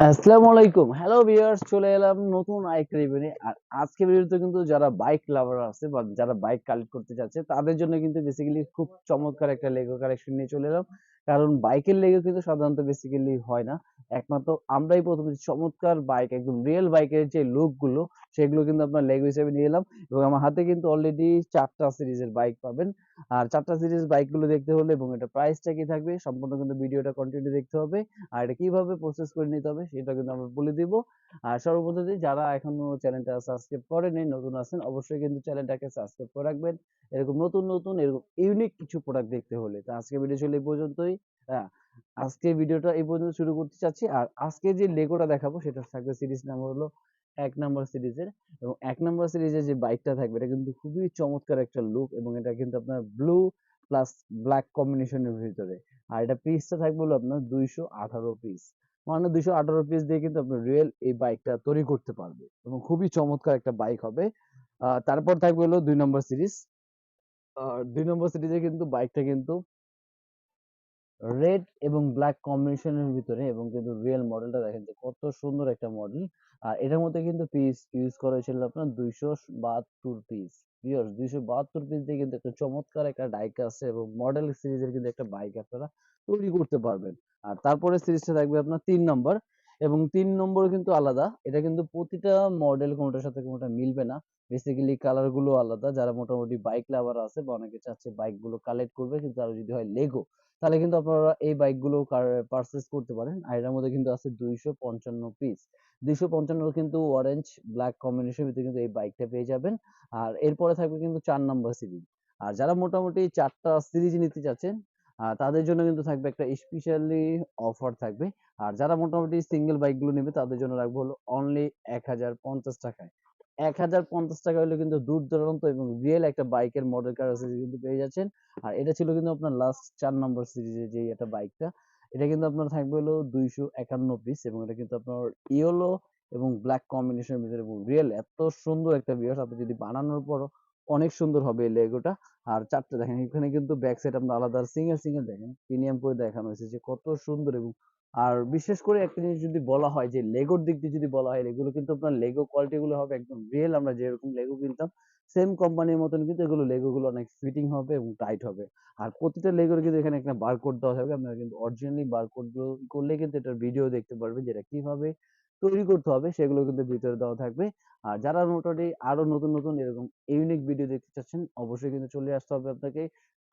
আসসালামু আলাইকুম। Hello viewers চলে এলাম নতুন আরেকটা রিভিউ আর আজকে ভিডিওতে কিন্তু যারা বাইক লাভার আছে বা যারা বাইক কালেক্ট করতে চাচ্ছে, তাদের জন্য কিন্তু বেসিক্যালি খুব চমৎকার একটা লেগো কালেকশন নিয়ে চলে এলাম। কারণ বাইকের লেগো কিন্তু সাধারণত বেসিক্যালি হয় না। একমাত্র আমরাই প্রথমে চমৎকার বাইক একদম রিয়েল বাইকের যে লুকগুলো, সেগুলো কিন্তু আপনার লেগো হিসেবে নিয়ে এলাম এবং আমার হাতে কিন্তু অলরেডি চারটা সিরিজের বাইক পাবেন। আর চারটা সিরিজ বাইকগুলো দেখতে হলে এবং এটা প্রাইসটা কি থাকবে, সম্পূর্ণ কিন্তু ভিডিওটা কন্টিনিউ দেখতে হবে। আর এটা কীভাবে প্রসেস করে নিতে হবে, সেটা কিন্তু আমরা বলে দিব। আর সর্বপ্রথম যারা এখনও চ্যানেলটা সাবস্ক্রাইব করেনি নতুন আছেন, অবশ্যই কিন্তু চ্যানেলটাকে সাবস্ক্রাইব করে রাখবেন। এরকম নতুন নতুন, এরকম ইউনিক কিছু প্রোডাক্ট দেখতে হলে। তো আজকে ভিডিও চলে এই পর্যন্তই। হ্যাঁ আজকে ভিডিওটা এই পর্যন্ত শুরু করতে চাচ্ছি। আর আজকে যে লেগোটা দেখাবো, সেটা থাকবে সিরিজ নাম হলো এক নম্বর সিরিজের এবং এক নম্বর সিরিজের যে বাইকটা থাকবে, এটা কিন্তু খুবই চমৎকার একটা লুক এবং এটা কিন্তু আপনার ব্লু প্লাস ব্ল্যাক কম্বিনেশনের ভিতরে। আর এটা পিসটা থাকবে হলো আপনার দুইশো আঠারো পিস মানে দুইশো আঠারো পিস দিয়ে কিন্তু আপনি রিয়েল এই বাইকটা তৈরি করতে পারবে। এবং খুবই চমৎকার একটা বাইক হবে। তারপর থাকবে হলো দুই নম্বর সিরিজ আর দুই নম্বর সিরিজে কিন্তু বাইকটা কিন্তু রেড এবং ব্ল্যাক কম্বিনেশনের ভিতরে এবং কিন্তু রিয়েল মডেলটা দেখেন যে কত সুন্দর একটা মডেল আর এটার মধ্যে কিন্তু পিস ইউজ করা হয়েছিল আপনার দুইশো বাহাত্তর পিস ভিউয়ার্স দুইশো বাহাত্তর পিস দিয়ে কিন্তু একটা চমৎকার একটা ডাইক আছে এবং মডেল সিরিজের কিন্তু একটা বাইক আপনারা তৈরি করতে পারবেন। আর তারপরে সিরিজটা থাকবে আপনার তিন নম্বর এবং তিন নম্বর কিন্তু আলাদা। এটা কিন্তু প্রতিটা মডেল কোনোটার সাথে কোনোটা মিলবে না। বেসিক্যালি কালারগুলো আলাদা। যারা মোটামুটি বাইক লাভার আছে বা অনেকে চাচ্ছে বাইকগুলো কালেক্ট করবে, কিন্তু তারা যদি হয় লেগো তাহলে কিন্তু আপনারা এই বাইকগুলো পারচেস করতে পারেন। আর এটার মধ্যে কিন্তু আছে দুইশো পঞ্চান্ন পিস দুইশো পঞ্চান্ন কিন্তু অরেঞ্জ ব্ল্যাক কম্বিনেশন ভিতরে কিন্তু এই বাইকটা পেয়ে যাবেন। আর এরপরে থাকবে কিন্তু চার নাম্বার সিরিজ আর যারা মোটামুটি চারটা সিরিজ নিতে চাচ্ছেন তাদের জন্য কিন্তু থাকবে একটা স্পেশালি অফার থাকবে। আর যারা মোটামুটি সিঙ্গেল বাইকগুলো নেবে, তাদের জন্য রাখব হলো অনলি এক হাজার পঞ্চাশ টাকায়। এক হাজার পঞ্চাশ টাকা হলে কিন্তু দূর দূরান্ত এবং রিয়েল একটা বাইকের মডেল কার কিন্তু পেয়ে যাচ্ছেন। আর এটা ছিল কিন্তু আপনার লাস্ট চার নম্বর সিরিজে যে এটা বাইকটা এটা কিন্তু আপনার থাকবে হলো দুইশো একান্ন পিস এবং এটা কিন্তু আপনার ইয়েলো এবং ব্ল্যাক কম্বিনেশনের ভিতরে এবং রিয়েল এত সুন্দর একটা বিয়ার আপনি যদি বানানোর পরও অনেক সুন্দর হবে এই লেগোটা আর চারটে দেখেন, এখানে কিন্তু ব্যাক সাইড আপনার আলাদা সিঙ্গেল সিঙ্গেল দেখেন। প্রিমিয়াম করে দেখানো হয়েছে যে কত সুন্দর এবং আর বিশেষ করে একটা জিনিস যদি বলা হয় যে লেগোর দিক দিয়ে যদি বলা হয়, এগুলো কিন্তু আপনার লেগো কোয়ালিটি গুলো হবে একদম রিয়েল আমরা যেরকম লেগো কিনতাম সেম কোম্পানির মতন কিন্তু এগুলো লেগো গুলো অনেক ফিটিং হবে এবং টাইট হবে। আর প্রতিটা লেগোর কিন্তু এখানে একটা বারকোড দেওয়া থাকবে, আপনারা কিন্তু অরিজিনালি বারকোডগুলো করলে কিন্তু এটার ভিডিও দেখতে পারবেন যেটা কীভাবে তৈরি করতে হবে, সেগুলো কিন্তু ভিতরে দেওয়া থাকবে। আর যারা মোটামুটি আরও নতুন নতুন এরকম ইউনিক ভিডিও দেখতে চাচ্ছেন, অবশ্যই কিন্তু চলে আসতে হবে আপনাকে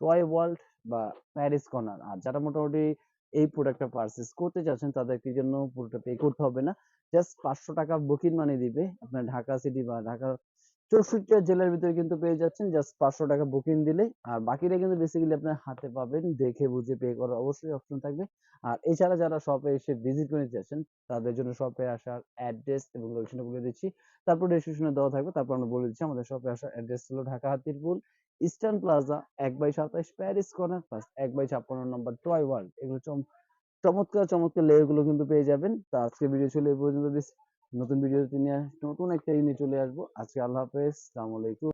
টয় ওয়ার্ল্ড বা প্যারিস কর্নার আর যারা মোটামুটি এই প্রোডাক্টটা পারচেস করতে চাচ্ছেন তাদেরকে জন্য পুরোটা পে করতে হবে না। জাস্ট পাঁচশো টাকা বুকিং মানি দিবে। আপনার ঢাকা সিটি বা ঢাকা চৌষট্টি জেলার ভিতরে কিন্তু পেয়ে যাচ্ছেন। জাস্ট পাঁচশো টাকা বুকিং দিলেই। আর বাকিটা কিন্তু বেসিক্যালি আপনার হাতে পাবেন। দেখে বুঝে পে করার অবশ্যই অপশন থাকবে। আর এছাড়া যারা শপে এসে ভিজিট করে নিতে চাচ্ছেন তাদের জন্য শপে আসার অ্যাড্রেস এবং লোকেশনটা বলে দিচ্ছি। তারপর ডেসক্রিপশনে দেওয়া থাকবে। তারপর আমরা বলে দিচ্ছি, আমাদের শপে আসার অ্যাড্রেস হলো ঢাকা হাতিরপুল। ইস্টার্ন প্লাজা এক বাই সাতাশ প্যারিস কর্নার প্লাস এক বাই ছাপ্পান্ন নম্বর টয় ওয়ার্ল্ড এগুলো চম- চমৎকার চমৎকার লেয়ারগুলো কিন্তু পেয়ে যাবেন। তো আজকে ভিডিও ছিল এই পর্যন্ত নতুন ভিডিও নিয়ে নতুন একটা ইউনিট চলে আসব। আজকে আল্লাহ হাফেজ আলাইকুম।